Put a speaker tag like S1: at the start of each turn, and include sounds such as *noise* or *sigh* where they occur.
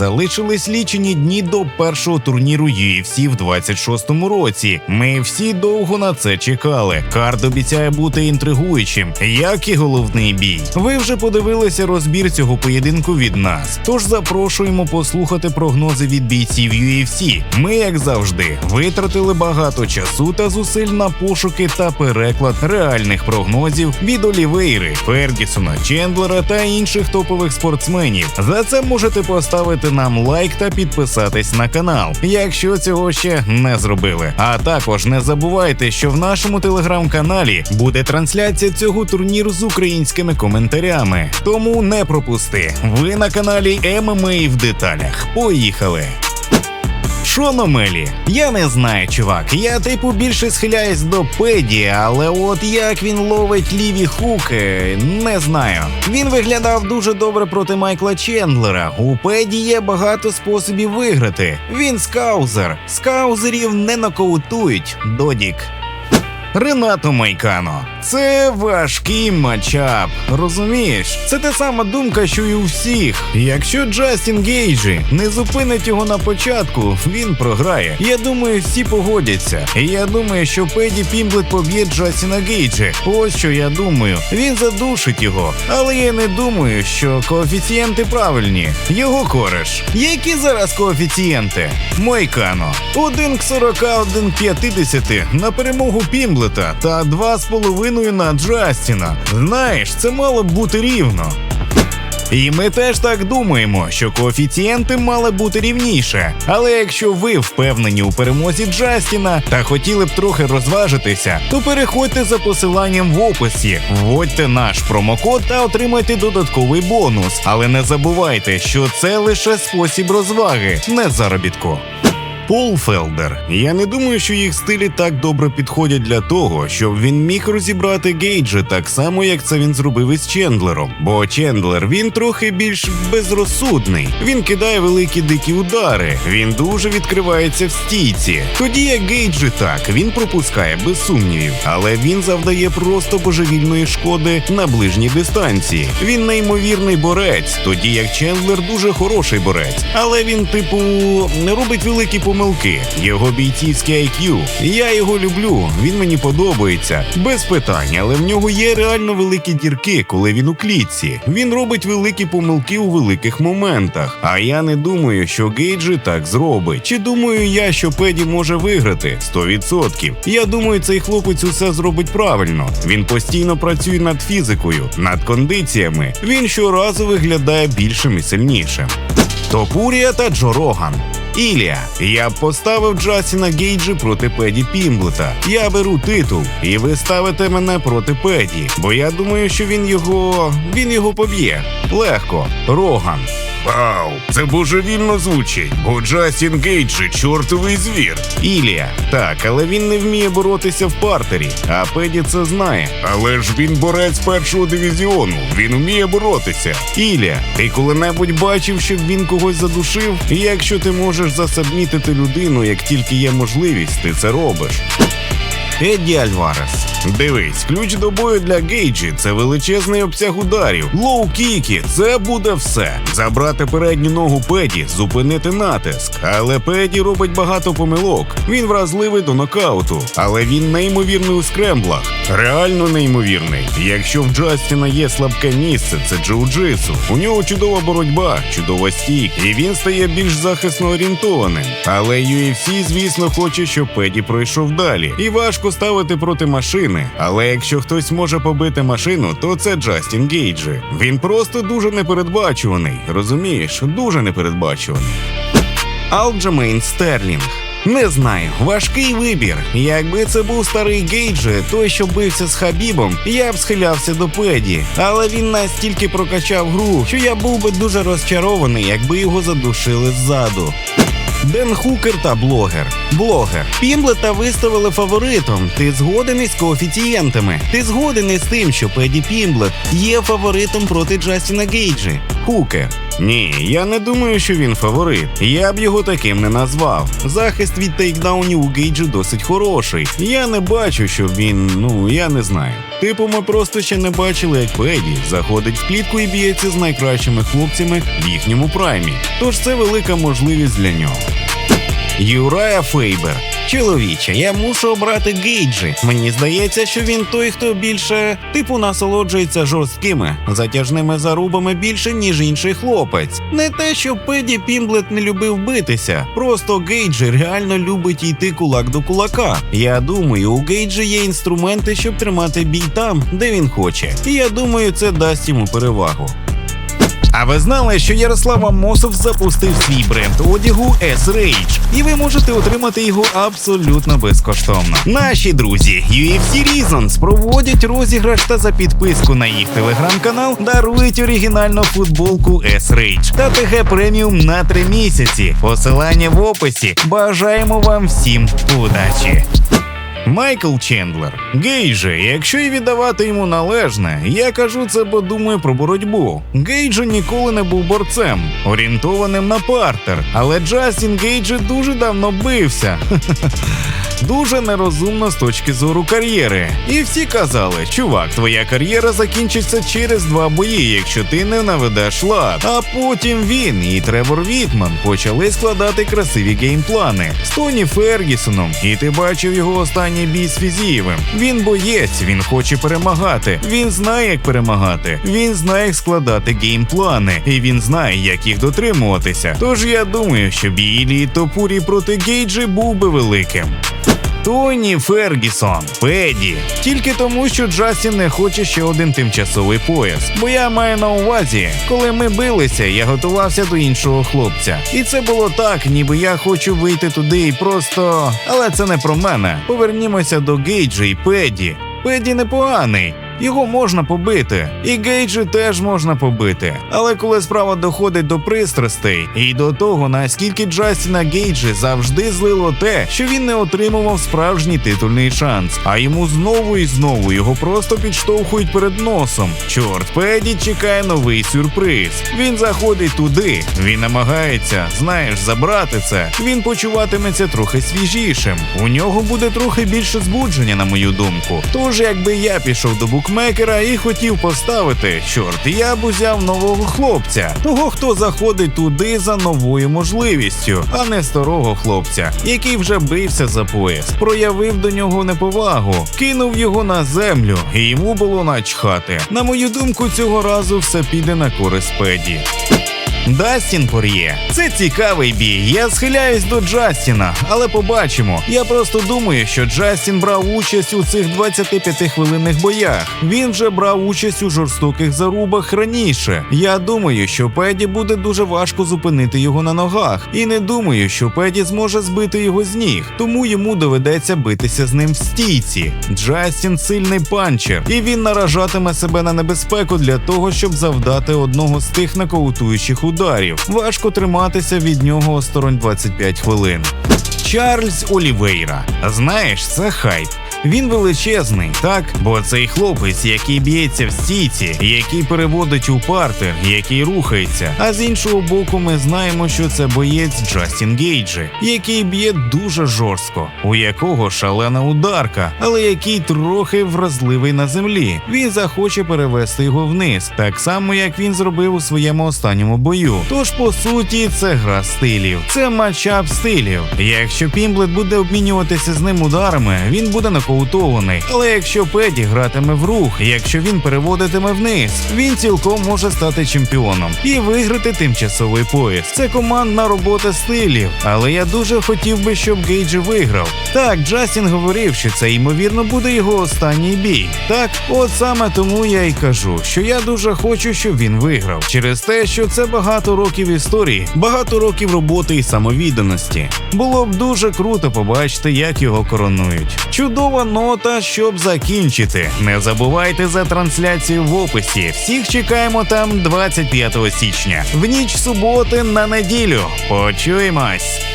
S1: залишились лічені дні до першого турніру UFC в 26-му році. Ми всі довго на це чекали. Кард обіцяє бути інтригуючим, як і головний бій. Ви вже подивилися розбір цього поєдинку від нас. Тож запрошуємо послухати прогнози від бійців UFC. Ми, як завжди, витратили багато часу та зусиль на пошуки та переклад реальних прогнозів від Олівейри, Фергісона, Чендлера та інших топових спортсменів. За це можете поставити нам лайк та підписатись на канал, якщо цього ще не зробили. А також не забувайте, що в нашому телеграм-каналі буде трансляція цього турніру з українськими коментарями. Тому не пропусти. Ви на каналі ММА в деталях. Поїхали! Шоно Мелі, я не знаю, чувак. Я типу більше схиляюсь до педі, але от як він ловить ліві хуки, не знаю. Він виглядав дуже добре проти Майкла Чендлера. У педі є багато способів виграти. Він скаузер. Скаузерів не нокаутують. Додік. Ренато Майкано. Це важкий матчап. Розумієш? Це та сама думка, що й у всіх. Якщо Джастін Гейджі не зупинить його на початку, він програє. Я думаю, всі погодяться. І я думаю, що Педі Пімблет поб'є Джастіна Гейджі. Ось що я думаю. Він задушить його. Але я не думаю, що коефіцієнти правильні. Його кореш. Які зараз коефіцієнти? Майкано. 1 к 40, 1 к 50 на перемогу Пімблета та 2,5 на Джастіна. Знаєш, це мало б бути рівно. І ми теж так думаємо, що коефіцієнти мали бути рівніше. Але якщо ви впевнені у перемозі Джастіна та хотіли б трохи розважитися, то переходьте за посиланням в описі, вводьте наш промокод та отримайте додатковий бонус. Але не забувайте, що це лише спосіб розваги, не заробітку. Пол Фелдер. Я не думаю, що їх стилі так добре підходять для того, щоб він міг розібрати Гейджа так само, як це він зробив із Чендлером. Бо Чендлер він трохи більш безрозсудний. Він кидає великі дикі удари. Він дуже відкривається в стійці. Тоді як Гейджі так, він пропускає без сумнівів, але він завдає просто божевільної шкоди на ближній дистанції. Він неймовірний борець, тоді як Чендлер дуже хороший борець, але він, типу, не робить великі помилки. Його бійцівський IQ. Я його люблю. Він мені подобається. Без питань, але в нього є реально великі дірки, коли він у клітці. Він робить великі помилки у великих моментах. А я не думаю, що Гейджі так зробить. Чи думаю я, що Педі може виграти? 100%. Я думаю, цей хлопець усе зробить правильно. Він постійно працює над фізикою, над кондиціями. Він щоразу виглядає більшим і сильнішим. Топурія та Джо Роган. Ілія, я б поставив Джастіна Гейджі проти Педі Пімблета. Я беру титул, і ви ставите мене проти Педі, бо я думаю, що він його. він його поб'є. Легко. Роган. Вау, це божевільно звучить, бо Джастін Гейджі чортовий звір. Ілія, так, але він не вміє боротися в партері, а Педі це знає. Але ж він борець першого дивізіону, він вміє боротися. Ілія, ти коли-небудь бачив, щоб він когось задушив? І якщо ти можеш засабмітити людину, як тільки є можливість, ти це робиш. Едді Альварес. Дивись, ключ до бою для Гейджі це величезний обсяг ударів. Лоу-кіки – це буде все. Забрати передню ногу Педі, зупинити натиск. Але Педі робить багато помилок. Він вразливий до нокауту, але він неймовірний у скремблах. Реально неймовірний. Якщо в Джастіна є слабке місце, це джиу-джитсу. У нього чудова боротьба, чудова стійк, і він стає більш захисно орієнтованим. Але UFC, звісно, хоче, щоб Педі пройшов далі. І важко ставити проти машини. Але якщо хтось може побити машину, то це Джастін Гейджі. Він просто дуже непередбачуваний. Розумієш, дуже непередбачуваний. Алджамейн Стерлінг. Не знаю, важкий вибір. Якби це був старий Гейджі, той, що бився з Хабібом, я б схилявся до Педі. Але він настільки прокачав гру, що я був би дуже розчарований, якби його задушили ззаду. Ден Хукер та блогер. Блогер. Пімблета виставили фаворитом. Ти згоден із коефіцієнтами. Ти згоден із тим, що Педі Пімблет є фаворитом проти Джастіна Гейджі. Хукер. Ні, я не думаю, що він фаворит. Я б його таким не назвав. Захист від тейкдаунів у Гейджі досить хороший. Я не бачу, що він, ну я не знаю. Типу, ми просто ще не бачили, як Педі заходить в клітку і б'ється з найкращими хлопцями в їхньому праймі. Тож це велика можливість для нього. Юрая Фейбер. Чоловіче, я мушу обрати Гейджі. Мені здається, що він той, хто більше типу насолоджується жорсткими затяжними зарубами більше, ніж інший хлопець. Не те, що Педі Пімблет не любив битися, просто Гейджі реально любить йти кулак до кулака. Я думаю, у Гейджі є інструменти, щоб тримати бій там, де він хоче. І я думаю, це дасть йому перевагу. А ви знали, що Ярослав Амосов запустив свій бренд одягу S-Rage, і ви можете отримати його абсолютно безкоштовно. Наші друзі UFC Reasons проводять розіграш та за підписку на їх телеграм-канал дарують оригінальну футболку S-Rage та ТГ преміум на 3 місяці. Посилання в описі. Бажаємо вам всім удачі! Майкл Чендлер. Гейджі, якщо й віддавати йому належне, я кажу це, бо думаю про боротьбу. Гейджі ніколи не був борцем, орієнтованим на партер, але Джастін Гейджі дуже давно бився. *laughs* Дуже нерозумно з точки зору кар'єри. І всі казали, чувак, твоя кар'єра закінчиться через два бої, якщо ти не наведеш лад. А потім він і Тревор Вітман почали складати красиві геймплани з Тоні Фергісоном. І ти бачив його останній бій з Фізієвим. Він боєць, він хоче перемагати. Він знає, як перемагати. Він знає, як складати геймплани, і він знає, як їх дотримуватися. Тож я думаю, що бій Ілії Топурі проти Гейджі був би великим. Тоні Фергісон, Педі. Тільки тому, що Джастін не хоче ще один тимчасовий пояс. Бо я маю на увазі, коли ми билися, я готувався до іншого хлопця. І це було так, ніби я хочу вийти туди і просто. Але це не про мене. Повернімося до Гейджа і Педі. Педі непоганий. Його можна побити, і Гейджі теж можна побити. Але коли справа доходить до пристрастей і до того, наскільки Джастіна Гейджі завжди злило те, що він не отримував справжній титульний шанс, а йому знову і знову його просто підштовхують перед носом. Чорт, Педі чекає новий сюрприз. Він заходить туди, він намагається, знаєш, забрати це. Він почуватиметься трохи свіжішим. У нього буде трохи більше збудження, на мою думку. Тож, якби я пішов до бук букмекера і хотів поставити, чорт, я б узяв нового хлопця, того, хто заходить туди за новою можливістю, а не старого хлопця, який вже бився за пояс, проявив до нього неповагу, кинув його на землю, і йому було начхати. На мою думку, цього разу все піде на користь Педі. Дастін Пор'є. Це цікавий бій. Я схиляюсь до Джастіна, але побачимо. Я просто думаю, що Джастін брав участь у цих 25-хвилинних боях. Він вже брав участь у жорстоких зарубах раніше. Я думаю, що Педі буде дуже важко зупинити його на ногах, і не думаю, що Педі зможе збити його з ніг, тому йому доведеться битися з ним в стійці. Джастін сильний панчер, і він наражатиме себе на небезпеку для того, щоб завдати одного з тих нокаутуючих ударів. Важко триматися від нього осторонь 25 хвилин. Чарльз Олівейра. Знаєш, це хайп. Він величезний, так? Бо цей хлопець, який б'ється в стійці, який переводить у партер, який рухається. А з іншого боку, ми знаємо, що це боєць Джастін Гейджі, який б'є дуже жорстко, у якого шалена ударка, але який трохи вразливий на землі. Він захоче перевести його вниз, так само як він зробив у своєму останньому бою. Тож, по суті, це гра стилів, це матчап стилів. Якщо Пімблет буде обмінюватися з ним ударами, він буде нокаутований. Але якщо Педі гратиме в рух, якщо він переводитиме вниз, він цілком може стати чемпіоном і виграти тимчасовий пояс. Це командна робота стилів. Але я дуже хотів би, щоб Гейджі виграв. Так, Джастін говорив, що це ймовірно буде його останній бій. Так, от саме тому я й кажу, що я дуже хочу, щоб він виграв. Через те, що це багато років історії, багато років роботи і самовідданості. Було б дуже круто побачити, як його коронують. Чудова нота, щоб закінчити. Не забувайте за трансляцію в описі. Всіх чекаємо там 25 січня, в ніч суботи на неділю. Почуємось!